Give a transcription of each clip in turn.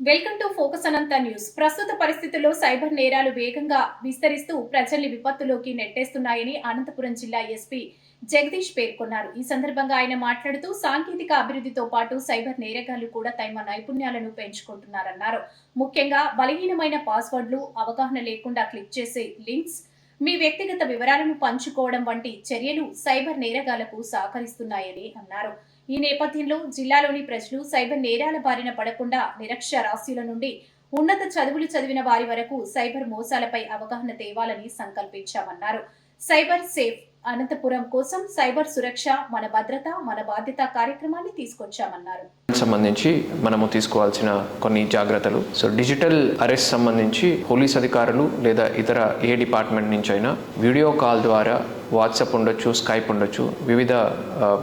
Welcome to focus Anantha news. ప్రస్తుత పరిస్థితుల్లో cyber నేరాలు వేగంగా విస్తరిస్తూ ప్రజల్ని విపత్తులోకి నెట్టేస్తున్నాయని అనంతపురం జిల్లా ఎస్పీ జగదీష్ పేర్కొన్నారు. ఈ సందర్భంగా ఆయన మాట్లాడుతూ సాంకేతిక అభివృద్ధితో పాటు సైబర్ నేరగాళ్ళు కూడా తమ నైపుణ్యాలను పెంచుకుంటున్నారన్నారు. ముఖ్యంగా బలహీనమైన పాస్వర్డ్లు అవగాహన లేకుండా క్లిక్ చేసే లింక్స్ మీ వ్యక్తిగత వివరాలను పంచుకోవడం వంటి చర్యలు సైబర్ నేరగాళ్ళకు సహకరిస్తున్నాయని అన్నారు. ఈ నేపథ్యంలో జిల్లాలోని ప్రజలు సైబర్ నేరాల బారిన పడకుండా నిరక్షరాస్యుల నుండి ఉన్నత చదువులు చదివిన వారి వరకు సైబర్ మోసాలపై అవగాహన తేవాలని సంకల్పించామన్నారు. సైబర్ సేఫ్ అనంతపురం కోసం సైబర్ సురక్ష మన భద్రత మన బాధ్యత కార్యక్రమాన్ని తీసుకొచ్చామన్నారు. సంబంధించి మనము తీసుకోవాల్సిన కొన్ని జాగ్రత్తలు. సో డిజిటల్ అరెస్ట్ సంబంధించి పోలీస్ అధికారులు లేదా ఇతర ఏ డిపార్ట్మెంట్ నుంచి అయినా వీడియో కాల్ ద్వారా వాట్సాప్ ఉండొచ్చు స్కైప్ ఉండొచ్చు వివిధ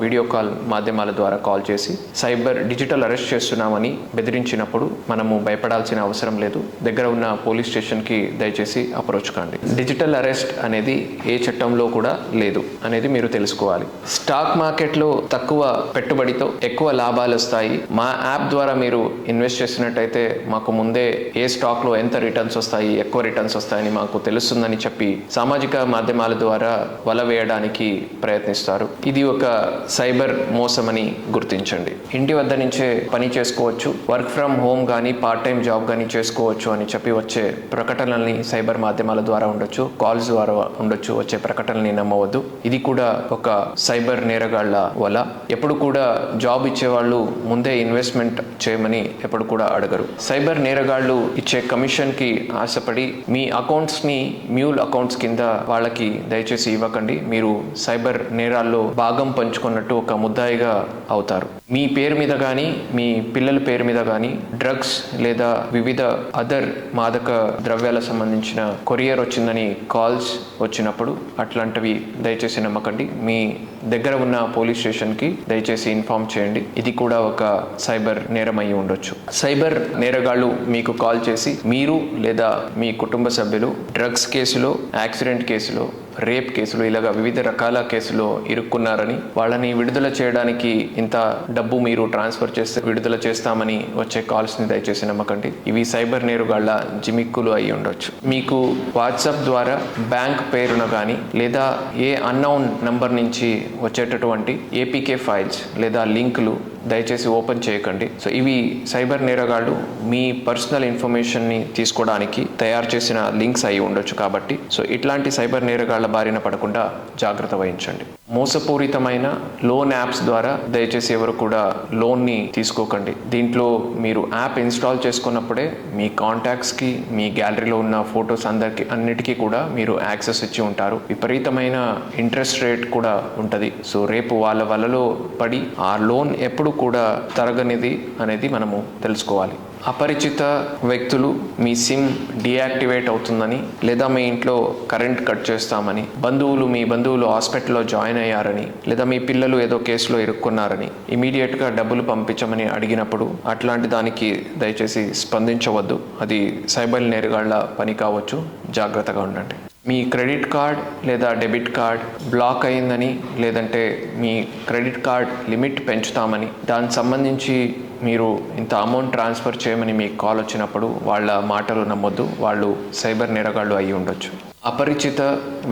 వీడియో కాల్ మాధ్యమాల ద్వారా కాల్ చేసి సైబర్ డిజిటల్ అరెస్ట్ చేస్తున్నామని బెదిరించినప్పుడు మనము భయపడాల్సిన అవసరం లేదు. దగ్గర ఉన్న పోలీస్ స్టేషన్కి దయచేసి అప్రోచ్ కాండి. డిజిటల్ అరెస్ట్ అనేది ఏ చట్టంలో కూడా లేదు అనేది మీరు తెలుసుకోవాలి. స్టాక్ మార్కెట్లో తక్కువ పెట్టుబడితో ఎక్కువ లాభాలు వస్తాయి. మా యాప్ ద్వారా మీరు ఇన్వెస్ట్ చేసినట్టయితే మాకు ముందే ఏ స్టాక్లో ఎంత రిటర్న్స్ వస్తాయి ఎక్కువ రిటర్న్స్ వస్తాయని మాకు తెలుస్తుందని చెప్పి సామాజిక మాధ్యమాల ద్వారా వాళ్ళ వేయడానికి ప్రయత్నిస్తారు. ఇది ఒక సైబర్ మోసమని గుర్తించండి. ఇంటి వద్ద నుంచే పని చేసుకోవచ్చు. వర్క్ ఫ్రమ్ హోమ్ కానీ పార్ట్ టైం జాబ్ కానీ చేసుకోవచ్చు అని చెప్పి వచ్చే ప్రకటనల్ని సైబర్ మాధ్యమాల ద్వారా ఉండొచ్చు. కాల్స్ ద్వారా ఉండొచ్చు. వచ్చే ప్రకటనల్ని నమ్మవద్దు. ఇది కూడా ఒక సైబర్ నేరగాళ్ళ వల్ల ఎప్పుడు కూడా జాబ్ ఇచ్చేవాళ్ళు ముందే ఇన్వెస్ట్మెంట్ చేయమని ఎప్పుడు కూడా అడగరు. సైబర్ నేరగాళ్ళు ఇచ్చే కమిషన్కి ఆశపడి మీ అకౌంట్స్ని మ్యూల్ అకౌంట్స్ కింద వాళ్ళకి దయచేసి ఇవ్వకండి. మీరు సైబర్ నేరాల్లో భాగం పంచుకున్నట్టు ఒక ముద్దాయిగా అవుతారు. మీ పేరు మీద కానీ మీ పిల్లల పేరు మీద కానీ డ్రగ్స్ లేదా వివిధ అదర్ మాదక ద్రవ్యాల సంబంధించిన కొరియర్ వచ్చిందని కాల్స్ వచ్చినప్పుడు అట్లాంటివి దయచేసి నమ్మకండి. మీ దగ్గర ఉన్న పోలీస్ స్టేషన్కి దయచేసి ఇన్ఫామ్ చేయండి. ఇది కూడా ఒక సైబర్ నేరం అయి ఉండొచ్చు. సైబర్ నేరగాళ్ళు మీకు కాల్ చేసి మీరు లేదా మీ కుటుంబ సభ్యులు డ్రగ్స్ కేసులో యాక్సిడెంట్ కేసులో రేప్ కేసులు ఇలాగా వివిధ రకాల కేసులో ఇరుక్కున్నారని వాళ్ళని విడుదల చేయడానికి ఇంత డబ్బు మీరు ట్రాన్స్ఫర్ చేస్తే విడుదల చేస్తామని వచ్చే కాల్స్ని దయచేసి నమ్మకండి. ఇవి సైబర్ నేరుగాళ్ళ జిమిక్కులు అయి ఉండొచ్చు. మీకు వాట్సాప్ ద్వారా బ్యాంక్ పేరున కానీ లేదా ఏ అన్నౌన్ నంబర్ నుంచి వచ్చేటటువంటి ఏపీకే ఫైల్స్ లేదా లింకులు దయచేసి ఓపెన్ చేయకండి. సో ఇవి సైబర్ నేరగాళ్ళు మీ పర్సనల్ ఇన్ఫర్మేషన్ని తీసుకోవడానికి తయారు చేసిన లింక్స్ అయి ఉండొచ్చు కాబట్టి. సో ఇట్లాంటి సైబర్ నేరగాళ్ళ బారిన పడకుండా జాగ్రత్త వహించండి. మోసపూరితమైన లోన్ యాప్స్ ద్వారా దయచేసి ఎవరు కూడా లోన్ని తీసుకోకండి. దీంట్లో మీరు యాప్ ఇన్స్టాల్ చేసుకున్నప్పుడే మీ కాంటాక్ట్స్కి మీ గ్యాలరీలో ఉన్న ఫొటోస్ అందరికి అన్నిటికీ కూడా మీరు యాక్సెస్ ఇచ్చి ఉంటారు. విపరీతమైన ఇంట్రెస్ట్ రేట్ కూడా ఉంటుంది. సో రేపు వాళ్ళ వలలో పడి ఆ లోన్ ఎప్పుడు కూడా తరగనిది అనేది మనము తెలుసుకోవాలి. అపరిచిత వ్యక్తులు మీ సిమ్ డియాక్టివేట్ అవుతుందని లేదా మీ ఇంట్లో కరెంట్ కట్ చేస్తామని బంధువులు మీ బంధువులు హాస్పిటల్లో జాయిన్ అయ్యారని లేదా మీ పిల్లలు ఏదో కేసులో ఇరుక్కున్నారని ఇమీడియట్గా డబ్బులు పంపించమని అడిగినప్పుడు అట్లాంటి దానికి దయచేసి స్పందించవద్దు. అది సైబర్ నేరుగాళ్ళ పని కావచ్చు. జాగ్రత్తగా ఉండండి. మీ క్రెడిట్ కార్డ్ లేదా డెబిట్ కార్డ్ బ్లాక్ అయిందని లేదంటే మీ క్రెడిట్ కార్డ్ లిమిట్ పెంచుతామని దానికి సంబంధించి మీరు ఇంత అమౌంట్ ట్రాన్స్ఫర్ చేయమని మీకు కాల్ వచ్చినప్పుడు వాళ్ళ మాటలు నమ్మొద్దు. వాళ్ళు సైబర్ నేరగాళ్ళు అయి ఉండొచ్చు. అపరిచిత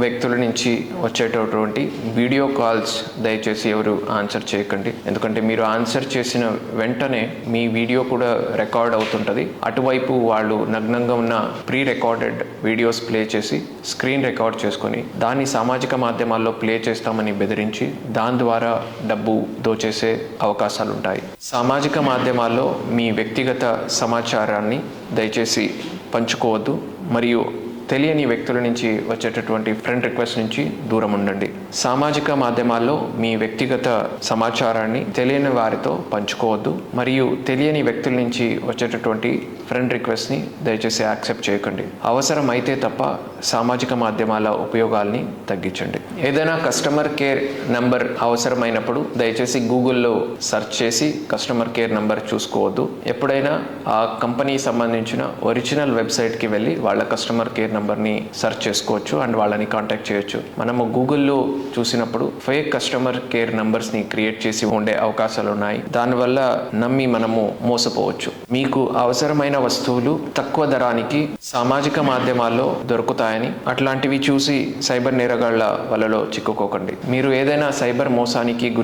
వ్యక్తుల నుంచి వచ్చేటటువంటి వీడియో కాల్స్ దయచేసి ఎవరు ఆన్సర్ చేయకండి. ఎందుకంటే మీరు ఆన్సర్ చేసిన వెంటనే మీ వీడియో కూడా రికార్డ్ అవుతుంటుంది. అటువైపు వాళ్ళు నగ్నంగా ఉన్న ప్రీ రికార్డెడ్ వీడియోస్ ప్లే చేసి స్క్రీన్ రికార్డ్ చేసుకొని దాన్ని సామాజిక మాధ్యమాల్లో ప్లే చేస్తామని బెదిరించి దాని ద్వారా డబ్బు దోచేసే అవకాశాలు ఉంటాయి సామాజిక మాధ్యమాల్లో మీ వ్యక్తిగత సమాచారాన్ని దయచేసి పంచుకోవద్దు. మరియు తెలియని వ్యక్తుల నుంచి వచ్చేటటువంటి ఫ్రెండ్ రిక్వెస్ట్ నుంచి దూరం ఉండండి. సామాజిక మాధ్యమాల్లో మీ వ్యక్తిగత సమాచారాన్ని తెలియని వారితో పంచుకోవద్దు. మరియు తెలియని వ్యక్తుల నుంచి వచ్చేటటువంటి ఫ్రెండ్ రిక్వెస్ట్ని దయచేసి యాక్సెప్ట్ చేయకండి. అవసరం అయితే తప్ప సామాజిక మాధ్యమాల ఉపయోగాల్ని తగ్గించండి. ఏదైనా కస్టమర్ కేర్ నంబర్ అవసరమైనప్పుడు దయచేసి గూగుల్లో సెర్చ్ చేసి కస్టమర్ కేర్ నంబర్ చూసుకోవద్దు. ఎప్పుడైనా ఆ కంపెనీ సంబంధించిన ఒరిజినల్ వెబ్సైట్కి వెళ్ళి వాళ్ళ కస్టమర్ కేర్ నెంబర్ని సెర్చ్ చేసుకోవచ్చు అండ్ వాళ్ళని కాంటాక్ట్ చేయొచ్చు. మనము గూగుల్లో చూసినప్పుడు ఫేక్ కస్టమర్ కేర్ నంబర్స్ని క్రియేట్ చేసి ఉండే అవకాశాలు ఉన్నాయి. దానివల్ల నమ్మి మనము మోసపోవచ్చు. మీకు అవసరమైన వస్తువులు తక్కువ ధరానికి సామాజిక మాధ్యమాల్లో దొరుకుతాయని అట్లాంటివి చూసి సైబర్ నేరగాళ్ళ వలలో చిక్కుకోకండి. మీరు ఏదైనా సైబర్ మోసానికి గురి